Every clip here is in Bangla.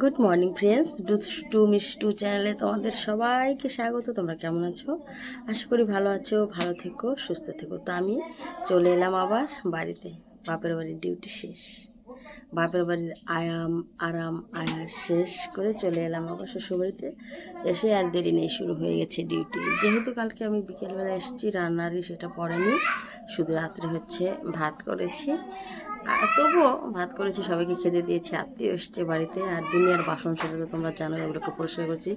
Good morning friends to Mishtu চ্যানেলে তোমাদের সবাইকে স্বাগত। তোমরা কেমন আছো? আশা করি ভালো আছো, ভালো থেকো, সুস্থ থেকো। তো আমি চলে এলাম আবার বাড়িতে। বাপের বাড়ির ডিউটি শেষ। বাপের বাড়ির আয়াম, আরাম আয়াস শেষ করে চলে এলাম আবার শ্বশুরবাড়িতে। এসে আর দেরি নেই, শুরু হয়ে গেছে ডিউটি যেহেতু কালকে আমি বিকেলবেলা এসেছি, রান্নারই সেটা পড়েনি। শুধু রাত্রে হচ্ছে ভাত করেছি। তবুও ভাত করেছি সবাইকে খেতে দিয়েছি আত্মীয় এসছে বাড়িতে আর দুনিয়ার বাসন সেটা তো তোমরা জানো এগুলোকে পরিষ্কার করছি।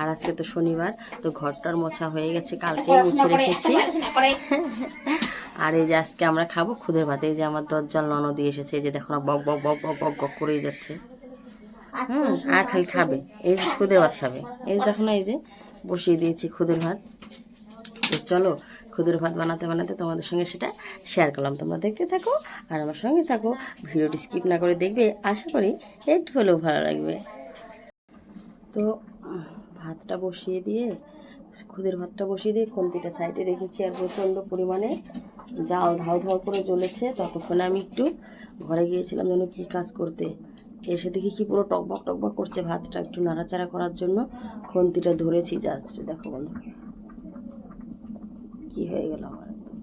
আর আজকে তো শনিবার তো ঘরটার মোছা হয়ে গেছে কালকে মুছে রেখেছি। আর এই যে আজকে আমরা খাব খুদের ভাত এই যে আমার দরজাল ননদি এসেছে এই যে দেখো না বক বক বক বক বক বক করেই যাচ্ছে। হুম আর খালি খাবে এই যে খুদের ভাত খাবে। এই যে দেখো না এই যে বসিয়ে দিয়েছি খুদের ভাত। তো চলো খুদের ভাত বানাতে বানাতে তোমাদের সঙ্গে সেটা শেয়ার করলাম। তোমরা দেখতে থাকো আর আমার সঙ্গে থাকো। ভিডিওটি স্কিপ না করে দেখবে, আশা করি একটু হলেও ভালো লাগবে। তো, ভাতটা বসিয়ে দিয়ে খুদের ভাতটা বসিয়ে দিয়ে খুন্তিটা সাইডে রেখেছি আর প্রচণ্ড পরিমাণে জাল ধাও ধাও করে জ্বলেছে। ততক্ষণে আমি একটু ঘরে গিয়েছিলাম যেন কী কাজ করতে। এসে দেখি কি পুরো টকবক টকবক করছে ভাতটা। একটু নাড়াচাড়া করার জন্য খুন্তিটা ধরেছি জাস্ট দেখো বন্ধু। কি হয়ে গেল আমার একদম।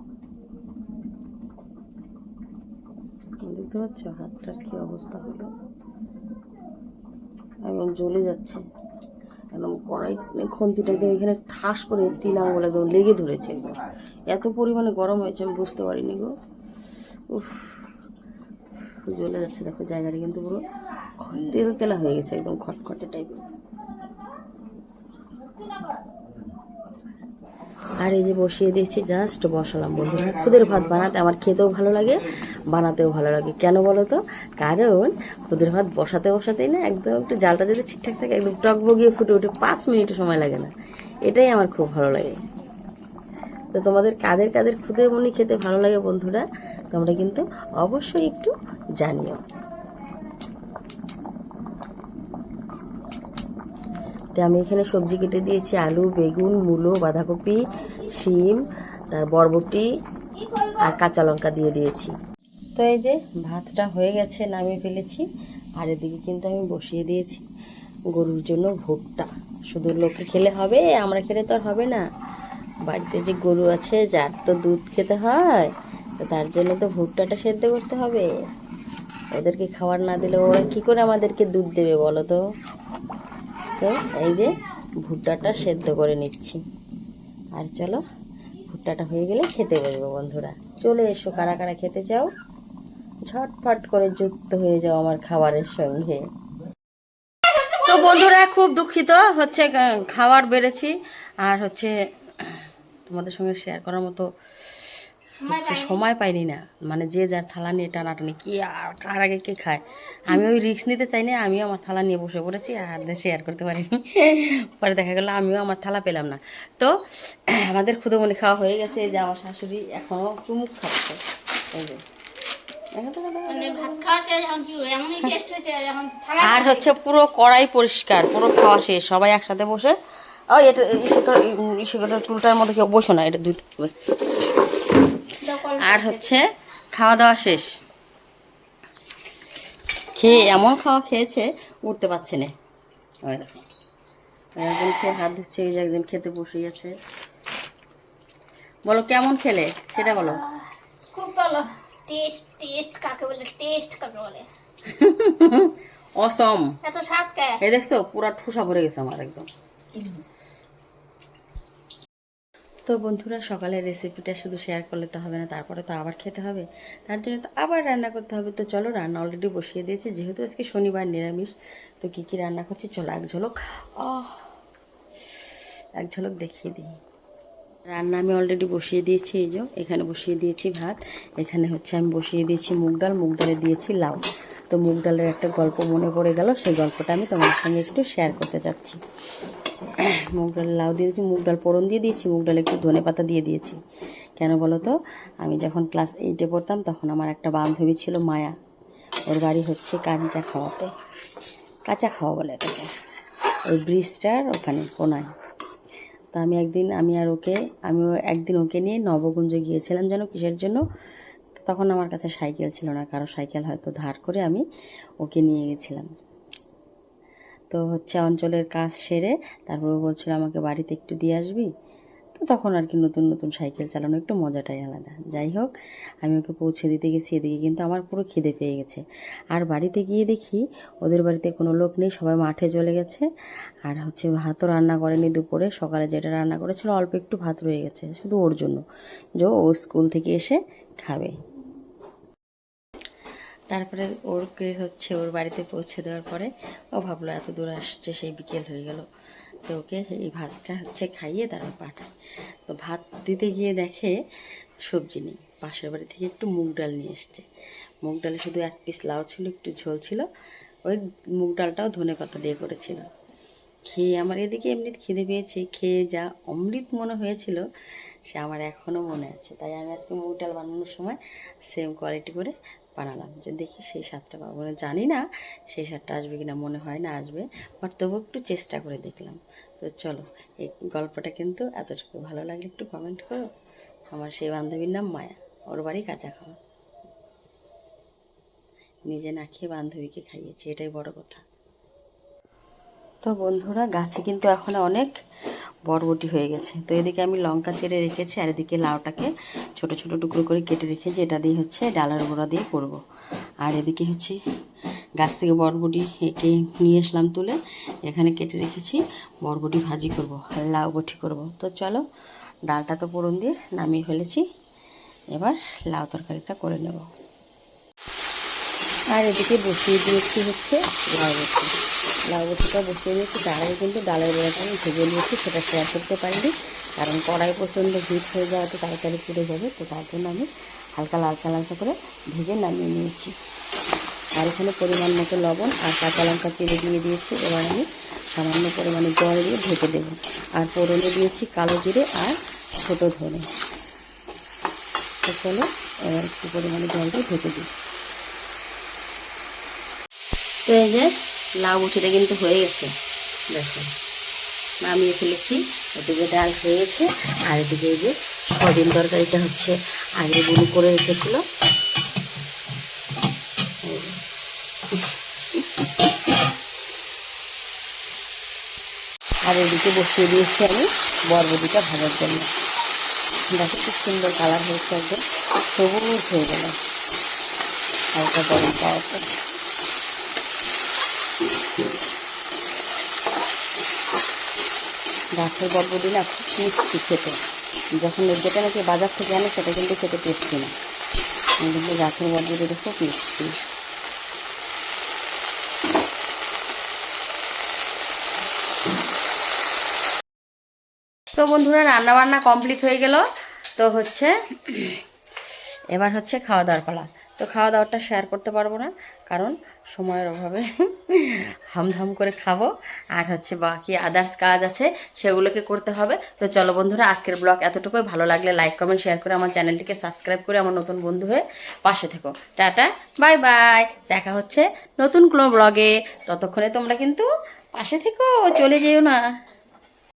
দেখতে পাচ্ছ হাতটার কি অবস্থা হলো? এবং জ্বলে যাচ্ছে। একদম কড়াই খন্তিটা একদম এখানে ঠাস করে তিন আঙুল একদম লেগে ধরেছে একদম। এত পরিমাণে গরম হয়েছে, আমি বুঝতে পারিনি গো। উফ, জ্বলে যাচ্ছে। দেখো জায়গাটা কিন্তু পুরো তেল তেলা হয়ে গেছে, একদম খটখটে টাইপের আর এই যে বসিয়ে দিয়েছি জাস্ট বসালাম বন্ধুরা খুদের ভাত বানাতে আমার খেতেও ভালো লাগে, বানাতেও ভালো লাগে। কেন বলো তো? কারণ খুদের ভাত বসাতে বসাতেই না একদম একটু জালটা যদি ঠিকঠাক থাকে, একদম টক বগিয়ে ফুটে উঠে পাঁচ মিনিট সময় লাগে না। এটাই আমার খুব ভালো লাগে। তো তোমাদের কাদের কাদের খুদে মনে খেতে ভালো লাগে বন্ধুরা, তোমরা কিন্তু অবশ্যই একটু জানিও। তো আমি এখানে সবজি কেটে দিয়েছি, আলু, বেগুন, মূলো, বাঁধাকপি, শিম, তার বরবটি আর কাঁচা লঙ্কা দিয়ে দিয়েছি। তো এই যে ভাতটা হয়ে গেছে, নামিয়ে ফেলেছি। আর এদিকে কিন্তু আমি বসিয়ে দিয়েছি গরুর জন্য ভুট্টা শুধু লোকে খেলে হবে, আমরা খেলে তো আর হবে না। বাড়িতে যে গরু আছে, যার তো দুধ খেতে হয়, তো তার জন্য তো ভুট্টাটা সেদ্ধ করতে হবে। ওদেরকে খাবার না দিলে ওরা কী করে আমাদেরকে দুধ দেবে বলো তো? তো এই যে ভুট্টাটা সেদ্ধ করে নিচ্ছি। আর চলো, ভুট্টাটা হয়ে গেলে খেতে বসবো বন্ধুরা। চলে এসো, কারা কারা খেতে চাও? ঝটফট করে যুক্ত হয়ে যাও আমার খাবারের সঙ্গে। তো বন্ধুরা, খুব দুঃখিত, হচ্ছে খাবার বেড়েছি। আর হচ্ছে, তোমাদের সঙ্গে শেয়ার করার মতো হচ্ছে সময় পাইনি না। মানে যে যার থালা নিয়ে টানাটানি কি আর কার আগে কে খায়? আমি ওই রিস্ক নিতে চাই না আমিও আমার থালা নিয়ে বসে পড়েছি আর শেয়ার করতে পারিনি। পরে দেখা গেলো আমিও আমার থালা পেলাম না। তো আমাদের খুদমনি খাওয়া হয়ে গেছে যে আমার শাশুড়ি এখনও চুমুক খাচ্ছে। এই যে। মানে আর হচ্ছে পুরো কড়াই পরিষ্কার পুরো খাওয়া শেষ। সবাই একসাথে বসে ও এটা ইসে করে টুলটার মধ্যে কেউ বসো না এটা দুই। আর হচ্ছে খাওয়া দাওয়া শেষ। খেয়ে এমন খাওয়া খেয়েছে উঠতে পারছে না। ওই দেখো। একজন খেয়ে হাত ধুচ্ছে এই যে একজন খেতে বসে আছে। বলো কেমন খেলে? সেটা বলো। খুব ভালো। টেস্ট টেস্ট কাকে বলে? টেস্ট কাকে বলে? অসম। এত স্বাদ কে? এই দেখছ পুরা ঠোসা ভরে গেছে আমার একদম। তো বন্ধুরা, সকালের রেসিপিটা শুধু শেয়ার করলে তো হবে না, তারপরে তো আবার খেতে হবে। তার জন্য তো আবার রান্না করতে হবে। তো চলো, রান্না অলরেডি বসিয়ে দিয়েছি। যেহেতু আজকে শনিবার নিরামিষ, তো কী কী রান্না করছি? চলো, এক ঝলক এক ঝলক দেখিয়ে দিই। রান্না আমি অলরেডি বসিয়ে দিয়েছি, এই যে, এখানে বসিয়ে দিয়েছি ভাত। এখানে হচ্ছে আমি বসিয়ে দিয়েছি মুগ ডাল। মুগ ডালে দিয়েছি লাউ। তো মুগ ডালের একটা গল্প মনে পড়ে গেল, সেই গল্পটা আমি তোমার সঙ্গে একটু শেয়ার করতে চাচ্ছি। মুগ ডাল লাউ দিয়ে দিয়েছি, মুগ ডাল পোড়ন দিয়ে দিয়েছি, মুগ ডাল একটু ধনে পাতা দিয়ে দিয়েছি। কেন বলো তো? আমি যখন ক্লাস এইটে পড়তাম, তখন আমার একটা বান্ধবী ছিল মায়া। ওর বাড়ি হচ্ছে কাঁচা খাওয়াতে। কাঁচা খাওয়া বলে এটাকে। ওই ব্রিজটার ওখানে, কোনায়। তো আমি একদিন, আমি আর ওকে, আমি একদিন ওকে নিয়ে নবগঞ্জ গিয়েছিলাম যেন কিসের জন্য? তখন আমার কাছে সাইকেল ছিল না, কারও সাইকেল হয়তো ধার করে আমি ওকে নিয়ে গেছিলাম। তো হচ্ছে অঞ্চলের কাজ সেরে তারপরে বলছিল, আমাকে বাড়িতে একটু দিয়ে আসবি? তো তখন আর কি নতুন নতুন সাইকেল চালানো একটু মজাটাই আলাদা। যাই হোক, আমি ওকে পৌঁছে দিতে গেছি এদিকে, কিন্তু আমার পুরো খিদে পেয়ে গেছে। আর বাড়িতে গিয়ে দেখি ওদের বাড়িতে কোনো লোক নেই, সবাই মাঠে চলে গেছে। আর হচ্ছে ভাতও রান্না করেনি দুপুরে, সকালে যেটা রান্না করেছিল, অল্প একটু ভাত রয়ে গেছে, শুধু ওর জন্য। যে ও স্কুল থেকে এসে খাবে। তারপরে ওরকে হচ্ছে ওর বাড়িতে পৌঁছে দেওয়ার পরে ও ভাবলো এত দূর আসছে, সেই বিকেল হয়ে গেল। তো ওকে এই ভাতটা হচ্ছে খাইয়ে তারপর পাঠায়। তো ভাত দিতে গিয়ে দেখে সবজি নেই। পাশের বাড়ি থেকে একটু মুগ ডাল নিয়ে এসছে। মুগ ডালে শুধু এক পিস লাউ ছিল, একটু ঝোল ছিল। ওই মুগ ডালটাও ধনে পাতা দিয়ে করেছিল। খেয়ে আমার এদিকে এমনি খিদে পেয়েছে। খেয়ে যা অমৃত মনে হয়েছিল, সে আমার এখনও মনে আছে। তাই আমি আজকে মুগ ডাল বানানোর সময় সেম কোয়ালিটি করে বানালাম। যে দেখি সেই স্বাদটা পাবো। না জানি না সেই স্বাদটা আসবে কিনা, মনে হয় না আসবে, বাট তবু একটু চেষ্টা করে দেখলাম। তো চলো, এই গল্পটা কিন্তু এতটুকু। ভালো লাগলে একটু কমেন্ট করো। আমার সেই বান্ধবীর নাম মায়া। ওর বাড়ি কাঁচা খাওয়া নিজে না খেয়ে বান্ধবীকে খাইয়েছি, এটাই বড় কথা। তো বন্ধুরা, গাছে কিন্তু এখন অনেক বরবটি হয়ে গেছে। তো এদিকে আমি লঙ্কা চেড়ে রেখেছি আর এদিকে লাউটাকে ছোট ছোট টুকরো করে কেটে রেখেছি এটা দিয়ে হচ্ছে ডালার গোড়া দিয়ে করব। আর এদিকে হচ্ছে গাছ থেকে বরবটি একে নিয়ে আসলাম তুলে, এখানে কেটে রেখেছি, বরবটি ভাজি করব আর লাউ বটি করব। তো চলো ডালটা তো পোড়ন দিয়ে নামিয়ে ফেলেছি, এবার লাউ তরকারিটা করে নেব। আর এদিকে বসিয়ে দিয়েছি হচ্ছে লাউ বটি লাউ বটিটা বসিয়ে দিয়েছি। আগে কিন্তু ডালের বেড়াটা আমি ভেজে নিয়েছি, সেটা শেয়ার করতে পারিনি। কারণ কড়াই প্রচণ্ড হিট হয়ে যাওয়াতে তাড়াতাড়ি পুড়ে যাবে, তো তার জন্য আমি হালকা লালচা লালচা করে ভেজে নামিয়ে নিয়েছি। আর এখানে পরিমাণ মতো লবণ আর কাঁচা লঙ্কা চিড়ে দিয়ে দিয়েছি। এবার আমি সামান্য পরিমাণে জল দিয়ে ঢেকে দেবো। আর ফোড়নে দিয়েছি কালো জিরে আর ছোটো ধনে। চলো, এবার একটু পরিমাণে জল দিয়ে ঢেকে দিই। তো এই যে লাউ মুঠিটা কিন্তু হয়ে গেছে। দেখো, নামিয়ে ফেলেছি। এদিকে ডাল হয়ে গেছে আর এদিকে এই যে সদিন তরকারিটা হচ্ছে আগে বুলু করে রেখেছিল। আর এদিকে বসিয়ে দিয়েছি আমি বরবটিটা ভাজার জন্য। দেখো খুব সুন্দর কালার হয়েছে একদম। সবুজ হয়ে গেল। হালকা গরম পাওয়ার গাছের বরবটি না খুব মিষ্টি খেতে। যখন যেটা নাকি বাজার থেকে আনে, সেটা কিন্তু খেতে টেস্টি না। কিন্তু গাছের বরবটিটা খুব মিষ্টি। তো বন্ধুরা রান্না বান্না কমপ্লিট হয়ে গেল। তো হচ্ছে, এবার হচ্ছে খাওয়া দাওয়ার পালা। তো খাওয়া দাওয়াটা শেয়ার করতে পারব না, কারণ সময়ের অভাবে হামধাম করে খাব। আর হচ্ছে বাকি আদার্স কাজ আছে, সেগুলোকে করতে হবে। তো চলো বন্ধুরা, আজকের ব্লগ এতটুকুই। ভালো লাগলে লাইক কমেন্ট শেয়ার করে আমার চ্যানেলটিকে সাবস্ক্রাইব করে আমার নতুন বন্ধু হয়ে পাশে থেকো। টাটা বাই বাই দেখা হচ্ছে নতুন কোনো ব্লগে ততক্ষণে তোমরা কিন্তু পাশে থেকো, চলে যেও না।